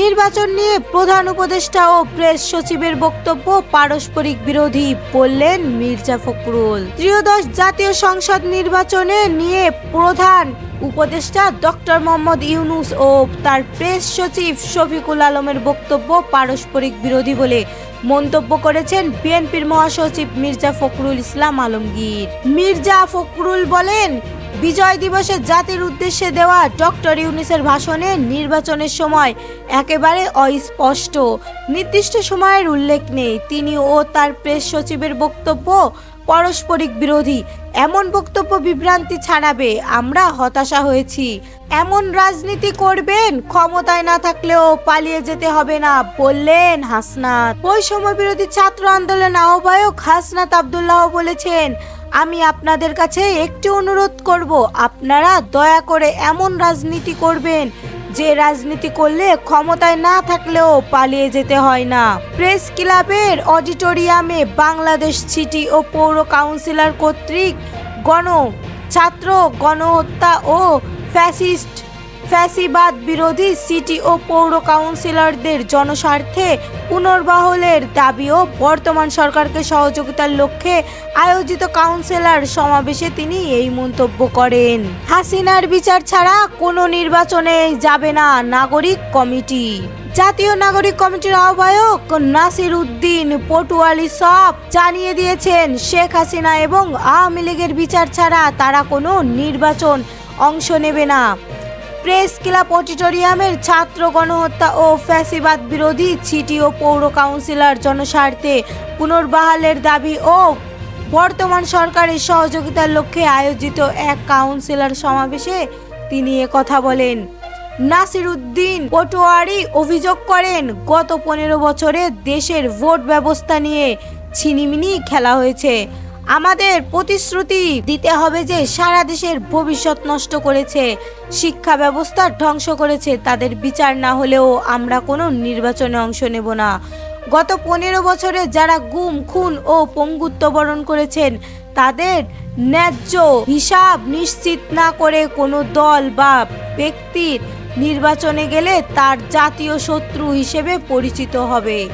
নির্বাচন নিয়ে প্রধান উপদেষ্টা ও প্রেস সচিবের বক্তব্য পারস্পরিক বিরোধী বললেন মির্জা ফখরুল। ত্রিয়োদশ জাতীয় সংসদ নির্বাচনে নিয়ে প্রধান উপদেষ্টা ডক্টর মোহাম্মদ ইউনুস ও তার প্রেস সচিব শফিকুল আলমের বক্তব্য পারস্পরিক বিরোধী বলে মন্তব্য করেছেন বিএনপির মহাসচিব মির্জা ফখরুল ইসলাম আলমগীর। মির্জা ফখরুল বলেন বিজয় দিবসে জাতির উদ্দেশ্যে দেওয়া ডক্টর ইউনিসের ভাষণে নির্বাচনের সময় একেবারে অস্পষ্ট। নির্দিষ্ট সময়ের উল্লেখ নেই। তিনি ও তার প্রেস সচিবের বক্তব্য, পারস্পরিক বিরোধী। এমন বক্তব্য বিভ্রান্তি ছাড়াবে আমরা হতাশা হয়েছি। এমন রাজনীতি করবেন, ক্ষমতায় না থাকলেও পালিয়ে যেতে হবে না, বললেন হাসনাত। বৈষম্য বিরোধী ছাত্র আন্দোলন আহ্বায়ক হাসনাত আবদুল্লাহ বলেছেন আমি আপনাদের কাছে একটি অনুরোধ করব, আপনারা দয়া করে এমন রাজনীতি করবেন যে রাজনীতি করলে ক্ষমতায় না থাকলেও পালিয়ে যেতে হয় না। প্রেস ক্লাবের অডিটোরিয়ামে বাংলাদেশ সিটি ও পৌর কাউন্সিলর কর্তৃক গণ, ছাত্র গণহত্যা ও ফ্যাসিস্ট ফ্যাসিবাদ বিরোধী সিটি ও পৌর কাউন্সিলরদের জনস্বার্থে পুনর্বহলের দাবি ও বর্তমান সরকারকে সহযোগিতার লক্ষ্যে আয়োজিত কাউন্সিলর সমাবেশে তিনি এই মন্তব্য করেন। হাসিনার বিচার ছাড়া কোনো নির্বাচনে যাবে না নাগরিক কমিটি। জাতীয় নাগরিক কমিটির আহ্বায়ক নাসির উদ্দিন পটুয়ালি সব জানিয়ে দিয়েছেন, শেখ হাসিনা এবং আওয়ামী লীগের বিচার ছাড়া তারা কোনো নির্বাচন অংশ নেবে না। প্রেস ক্লাব অডিটোরিয়ামের ছাত্র গণহত্যা ও ফ্যাসিবাদ বিরোধী সিটি ও পৌর কাউন্সিলর জনস্বার্থে পুনর্বহালের দাবি ও বর্তমান সরকারের সহযোগিতার লক্ষ্যে আয়োজিত এক কাউন্সিলর সমাবেশে তিনি কথা বলেন। নাসির উদ্দিন পটোয়ারি অভিযোগ করেন, গত পনেরো বছরে দেশের ভোট ব্যবস্থা নিয়ে ছিনিমিনি খেলা হয়েছে। আমাদের প্রতিশ্রুতি দিতে হবে যে সারা দেশের ভবিষ্যৎ নষ্ট করেছে, শিক্ষা ব্যবস্থা ধ্বংস করেছে, তাদের বিচার না হলেও আমরা কোনো নির্বাচনে অংশ নেব না। গত পনেরো বছরে যারা গুম, খুন ও পঙ্গুত্ব বরণ করেছেন, তাদের ন্যায্য হিসাব নিশ্চিত না করে কোনো দল বা ব্যক্তির নির্বাচনে গেলে তার জাতীয় শত্রু হিসেবে পরিচিত হবে।